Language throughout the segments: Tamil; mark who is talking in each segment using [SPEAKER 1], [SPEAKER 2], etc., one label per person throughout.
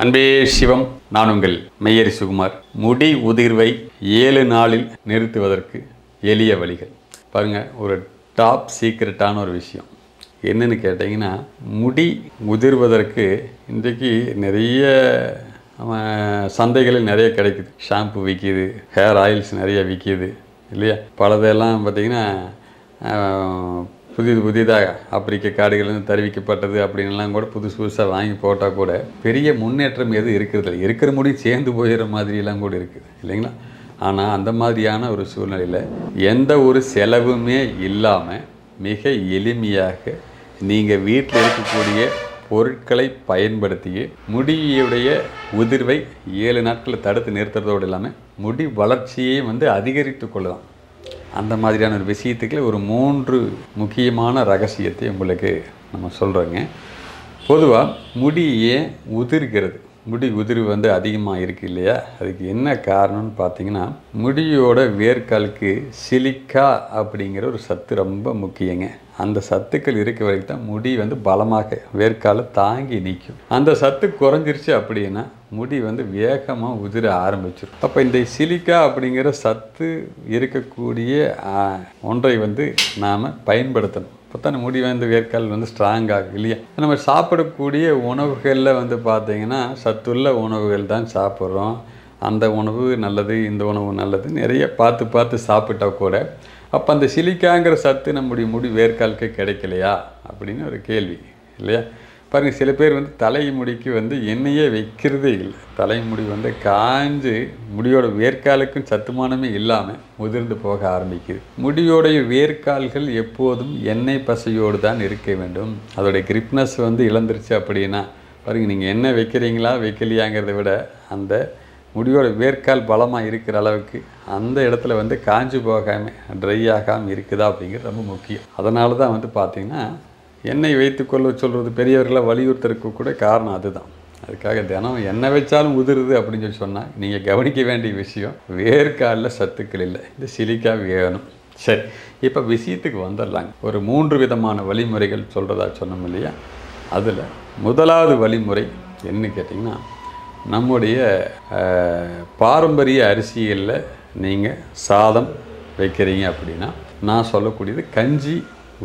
[SPEAKER 1] அன்பே சிவம் நான் உங்கள் மெய்யரி சுகுமார். முடி உதிர்வை ஏழு நாளில் நிறுத்துவதற்கு எளிய வழிகள். பாருங்கள் ஒரு டாப் சீக்ரெட்டான ஒரு விஷயம். என்னென்னு கேட்டிங்கன்னா முடி உதிர்வதற்கு இன்றைக்கு நிறைய சந்தைகளில் நிறைய கிடைக்குது. ஷாம்பு விற்கிது ஹேர் ஆயில்ஸ் நிறைய விற்கிது இல்லையா? பலதெல்லாம் பார்த்திங்கன்னா புதிது புதிதாக ஆப்பிரிக்க காடுகளிலிருந்து தருவிக்கப்பட்டது அப்படின்லாம் கூட புதுசு புதுசாக வாங்கி போட்டால் கூட பெரிய முன்னேற்றம் எதுவும் இருக்கிறது இருக்கிற முடியும் சேர்ந்து போயிடுற மாதிரியெல்லாம் கூட இருக்குது. இல்லைங்களா? ஆனால் அந்த மாதிரியான ஒரு சூழ்நிலையில் எந்த ஒரு செலவுமே இல்லாமல் மிக எளிமையாக நீங்கள் வீட்டில் இருக்கக்கூடிய பொருட்களை பயன்படுத்தி முடியுடைய உதிர்வை ஏழு நாட்களில் தடுத்து நிறுத்துறதோடு இல்லாமல் முடி வளர்ச்சியை வந்து அதிகரித்து கொள்ளலாம். அந்த மாதிரியான ஒரு விஷயத்துக்கு ஒரு மூன்று முக்கியமான ரகசியத்தை உங்களுக்கு நம்ம சொல்கிறோங்க பொதுவாக முடி ஏன் உதிர்கிறது? முடி உதிர்வு வந்து அதிகமாக இருக்கு இல்லையா? அதுக்கு என்ன காரணம்னு பார்த்தீங்கன்னா முடியோட வேர்க்காலுக்கு சிலிக்கா அப்படிங்கிற ஒரு சத்து ரொம்ப முக்கியங்க. அந்த சத்துக்கள் இருக்க வரைக்கும் தான் முடி வந்து பலமாக வேர்க்கால தாங்கி நிற்கும். அந்த சத்து குறைஞ்சிருச்சு அப்படின்னா முடி வந்து வேகமாக உதிர ஆரம்பிச்சிடும் அப்போ இந்த சிலிக்கா அப்படிங்கிற சத்து இருக்கக்கூடிய ஒன்றை வந்து நாம் பயன்படுத்தணும். இப்போ முடி வந்து வேர்க்கால் வந்து ஸ்ட்ராங் ஆகும் இல்லையா? நம்ம சாப்பிடக்கூடிய உணவுகளில் வந்து பார்த்தீங்கன்னா சத்துள்ள உணவுகள் தான் சாப்பிட்றோம். அந்த உணவு நல்லது இந்த உணவு நல்லது நிறைய பார்த்து பார்த்து சாப்பிட்டா கூட அப்போ அந்த சிலிக்காங்கிற சத்து நம்முடைய முடி வேர்க்காலுக்கு கிடைக்கலையா? அப்படின்னு ஒரு கேள்வி இல்லையா? பாருங்கள் சில பேர் வந்து தலைமுடிக்கு வந்து எண்ணெயே வைக்கிறதே இல்லை. தலைமுடி வந்து காஞ்சு முடியோட வேர்க்காலுக்கும் சத்துமானமே இல்லாமல் முதிர்ந்து போக ஆரம்பிக்குது. முடியோடைய வேர்க்கால்கள் எப்போதும் எண்ணெய் பசையோடு தான் இருக்க வேண்டும். அதோடைய கிரிப்னஸ் வந்து இழந்துருச்சு அப்படின்னா பாருங்க நீங்கள் எண்ணெய் வைக்கிறீங்களா வைக்கலையாங்கிறத விட அந்த முடியோட வேர்க்கால் பலமாக இருக்கிற அளவுக்கு அந்த இடத்துல வந்து காஞ்சு போகாமல் ட்ரை ஆகாமல் இருக்குதா அப்படிங்கிறது ரொம்ப முக்கியம். அதனால தான் வந்து பார்த்திங்கன்னா எண்ணெய் வைத்துக்கொள்ள சொல்கிறது பெரியவர்களை வலியுறுத்துறதுக்கு கூட காரணம் அதுதான். அதுக்காக தினம் என்ன வச்சாலும் உதிருது அப்படின்னு சொல்லி சொன்னால் நீங்கள் கவனிக்க வேண்டிய விஷயம் வேர்க்காலில் சத்துக்கள் இல்லை. இந்த சிலிக்கா வேணும். சரி இப்போ விஷயத்துக்கு வந்துடலாங்க. ஒரு மூன்று விதமான வழிமுறைகள் சொல்கிறதா சொன்னோம் இல்லையா? அதில் முதலாவது வழிமுறை என்ன கேட்டிங்கன்னா நம்முடைய பாரம்பரிய அரிசிகளில் நீங்கள் சாதம் வைக்கிறீங்க அப்படின்னா நான் சொல்லக்கூடியது கஞ்சி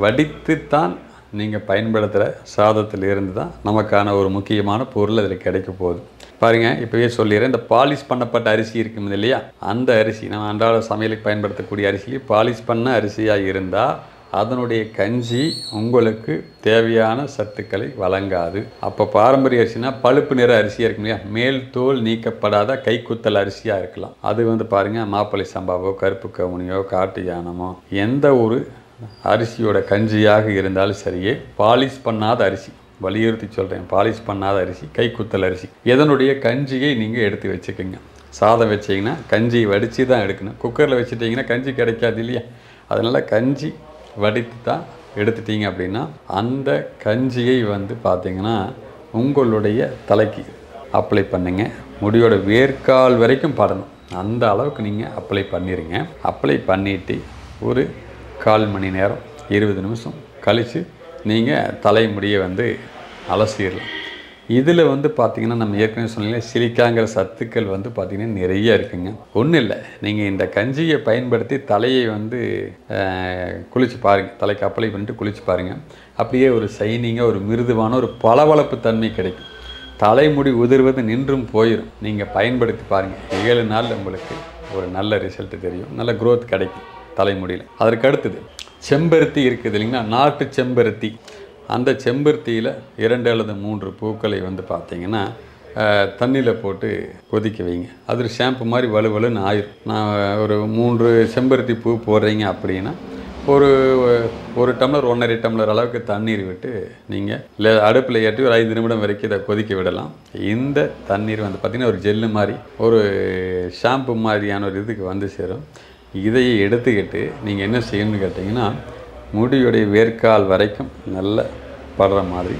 [SPEAKER 1] வடித்துத்தான் நீங்கள் பயன்படுத்துகிற சாதத்தில் இருந்து தான் நமக்கான ஒரு முக்கியமான பொருள் அதில் கிடைக்க போகுது. பாருங்கள் இப்போவே சொல்லிடுறேன். இந்த பாலிஷ் பண்ணப்பட்ட அரிசி இருக்கும் இல்லையா? அந்த அரிசி நம்ம அன்றாட சமையலுக்கு பயன்படுத்தக்கூடிய அரிசி பாலிஷ் பண்ண அரிசியாக இருந்தால் அதனுடைய கஞ்சி உங்களுக்கு தேவையான சத்துக்களை வழங்காது. அப்போ பாரம்பரிய அரிசினா பழுப்பு நிற அரிசியாக இருக்கும் இல்லையா? மேல் தோல் நீக்கப்படாத கைக்குத்தல் அரிசியாக இருக்கலாம். அது வந்து பாருங்கள் மாப்பிள்ளை சம்பாவோ கருப்பு கவுனியோ காட்டு யானமோ எந்த ஒரு அரிசியோட கஞ்சியாக இருந்தாலும் சரியே பாலிஷ் பண்ணாத அரிசி. வலியுறுத்தி சொல்கிறேன் பாலிஷ் பண்ணாத அரிசி கைக்குத்தல் அரிசி. எதனுடைய கஞ்சியை நீங்கள் எடுத்து வச்சுக்கோங்க. சாதம் வச்சிங்கன்னா கஞ்சி வடித்து தான் எடுக்கணும். குக்கரில் வச்சுட்டிங்கன்னா கஞ்சி கிடைக்காது இல்லையா? அதனால் கஞ்சி வடித்து தான் எடுத்துட்டீங்க அப்படின்னா அந்த கஞ்சியை வந்து பார்த்தீங்கன்னா உங்களுடைய தலைக்கு அப்ளை பண்ணுங்க. முடியோட வேர்க்கால் வரைக்கும் படணும். அந்த அளவுக்கு நீங்கள் அப்ளை பண்ணிடுங்க அப்ளை பண்ணிவிட்டு ஒரு கால் மணி நேரம் இருபது நிமிஷம் கழித்து நீங்கள் தலைமுடியை வந்து அலசிடலாம். இதில் வந்து பார்த்திங்கன்னா நம்ம ஏற்கனவே சொன்னீங்க சிலிக்காங்கிற சத்துக்கள் வந்து பார்த்திங்கன்னா நிறைய இருக்குங்க. ஒன்றும் இல்லை நீங்கள் இந்த கஞ்சியை பயன்படுத்தி தலையை வந்து குளித்து பாருங்கள் தலைக்கு அப்ளை பண்ணிட்டு குளிச்சு பாருங்கள் அப்படியே ஒரு சைனிங்காக ஒரு மிருதுவான ஒரு பளபளப்பு தன்மை கிடைக்கும். தலைமுடி உதிர்வது நின்றும் போயிடும் நீங்கள் பயன்படுத்தி பாருங்கள் ஏழு நாளில் உங்களுக்கு ஒரு நல்ல ரிசல்ட்டு தெரியும். நல்ல க்ரோத் கிடைக்கும். தலைமுடியில். அதற்கு அடுத்தது செம்பருத்தி இருக்குது இல்லைங்களா? நாட்டு செம்பருத்தி. அந்த செம்பருத்தியில் இரண்டு அல்லது மூன்று பூக்களை வந்து பார்த்தீங்கன்னா தண்ணியில் போட்டு கொதிக்க வைங்க. அது ஒரு ஷாம்பு மாதிரி வலுவலுன்னு ஆயிரும். நான் ஒரு மூன்று செம்பருத்தி பூ போடுறீங்க அப்படின்னா ஒரு ஒரு டம்ளர் ஒன்றரை டம்ளர் அளவுக்கு தண்ணீர் விட்டு நீங்கள் இல்லை அடுப்பில் ஏற்றி ஒரு ஐந்து நிமிடம் வரைக்கும் இதை கொதிக்க விடலாம். இந்த தண்ணீர் வந்து பார்த்திங்கன்னா ஒரு ஜெல்லு மாதிரி ஒரு ஷாம்பு மாதிரியான ஒரு இதுக்கு வந்து சேரும். இதையை எடுத்துக்கிட்டு நீங்கள் என்ன செய்யணும்னு கேட்டிங்கன்னா முடியுடைய வேர்க்கால் வரைக்கும் நல்ல படுற மாதிரி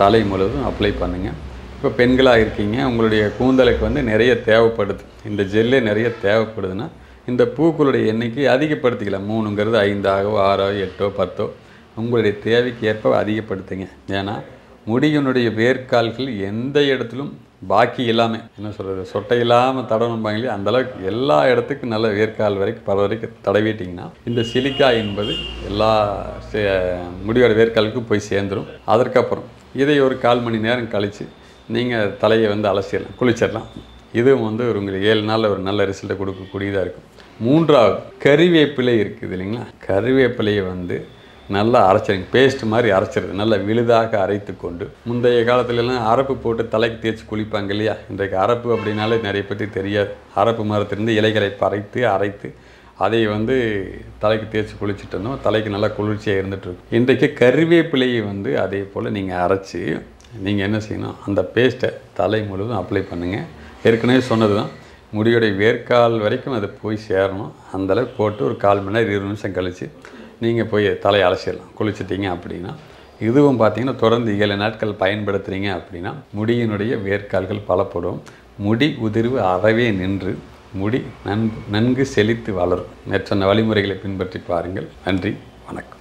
[SPEAKER 1] தலை முழுவதும் அப்ளை பண்ணுங்கள் இப்போ பெண்களாக இருக்கீங்க உங்களுடைய கூந்தலுக்கு வந்து நிறைய தேவைப்படுது. இந்த ஜெல்லே நிறைய தேவைப்படுதுன்னா இந்த பூக்களுடைய எண்ணிக்கை அதிகப்படுத்திக்கலாம். மூணுங்கிறது ஐந்தாகவோ ஆறோ எட்டோ பத்தோ உங்களுடைய தேவைக்கு ஏற்ப அதிகப்படுத்துங்க. ஏன்னா முடியினுடைய வேர்க்கால்கள் எந்த இடத்திலும் பாக்கி இல்லாமல் என்ன சொல்கிறது சொட்டை இல்லாமல் தடவணும்பாங்க இல்லையா எல்லா இடத்துக்கும் நல்ல வேர்க்கால் வரைக்கும் பல வரைக்கும் தடவிட்டிங்கன்னா இந்த சிலிக்கா என்பது எல்லா சே- முடியோட வேர்க்காலுக்கும் போய் சேர்ந்துடும் அதற்கப்புறம் இதை ஒரு கால் மணி நேரம் கழித்து நீங்கள் தலையை வந்து அலசிடலாம் குளிச்சிடலாம். இதுவும் வந்து ஒரு உங்களுக்கு ஏழு நாளில் ஒரு நல்ல ரிசல்ட்டை கொடுக்கக்கூடியதாக இருக்கும். மூன்றாவது கறிவேப்பிலை இருக்குது இல்லைங்களா? கறிவேப்பிலையை வந்து நல்லா அரைச்சிருங்க. பேஸ்ட் மாதிரி அரைச்சிருது நல்லா விழுதாக அரைத்து கொண்டு முந்தைய காலத்துலலாம் அரப்பு போட்டு தலைக்கு தேய்ச்சி குளிப்பாங்க இல்லையா? இன்றைக்கு அரப்பு அப்படின்னாலே நிறைய பேருக்கு தெரியாது. அரப்பு மரத்திலிருந்து இலைகளை பறைத்து அரைத்து அதை வந்து தலைக்கு தேய்ச்சி குளிச்சுட்டு தலைக்கு நல்லா குளிர்ச்சியாக இருந்துட்டு இருக்கும் இன்றைக்கு கருவேப்பிலையை வந்து அதே போல் நீங்கள் அரைச்சி நீங்கள் என்ன செய்யணும்? அந்த பேஸ்ட்டை தலை முழுவதும் அப்ளை பண்ணுங்கள் ஏற்கனவே சொன்னது தான் முடியோடைய வேர்க்கால் வரைக்கும் அது போய் சேரணும். அந்தளவுக்கு போட்டு ஒரு கால் மணி நேரம் இருபது நிமிஷம் கழித்து நீங்கள் போய் தலையை அலசிடலாம் குளிச்சிட்டிங்க அப்படின்னா இதுவும் பார்த்தீங்கன்னா தொடர்ந்து ஏழு நாட்கள் பயன்படுத்துகிறீங்க அப்படின்னா முடியினுடைய வேர்க்கால்கள் பலப்படும். முடி உதிர்வு அறவே நின்று முடி நன்கு நன்கு செழித்து வளரும். மேற்சொன்ன வழிமுறைகளை பின்பற்றி பாருங்கள். நன்றி வணக்கம்.